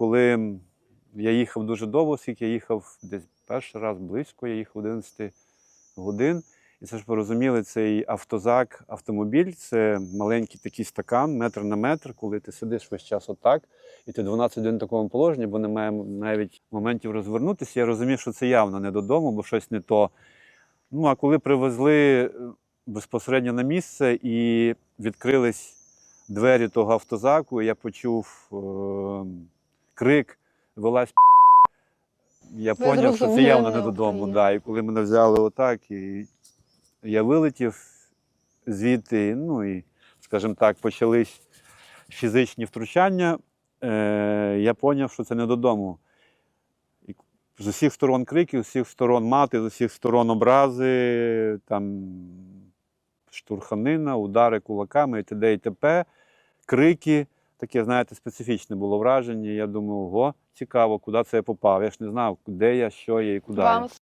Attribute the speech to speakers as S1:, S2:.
S1: Коли я їхав дуже довго, скільки я їхав десь перший раз близько, я їхав 11 годин. І це ж ви розуміли, цей автозак, автомобіль це маленький такий стакан, метр на метр, коли ти сидиш весь час отак, і ти 12 годин в такому положенні, бо немає навіть моментів розвернутися. Я розумів, що це явно не додому, бо щось не то. Ну, а коли привезли е, безпосередньо на місце і відкрились двері того автозаку, я почув е- крик, вилазь. Я
S2: Ви
S1: зрозумів, що це явно не
S2: не
S1: додому. Да. І коли мене взяли отак, і я вилетів звідти, ну і, скажімо так, почались фізичні втручання. Е- я зрозумів, що це не додому. І з усіх сторон крики, з усіх сторон мати, з усіх сторон образи, там штурханина, удари кулаками і т.д. і т.п. Крики. Таке, знаєте, специфічне було враження. Я думаю, ого, цікаво, куди це я попав. Я ж не знав, де я, що я і куди. я.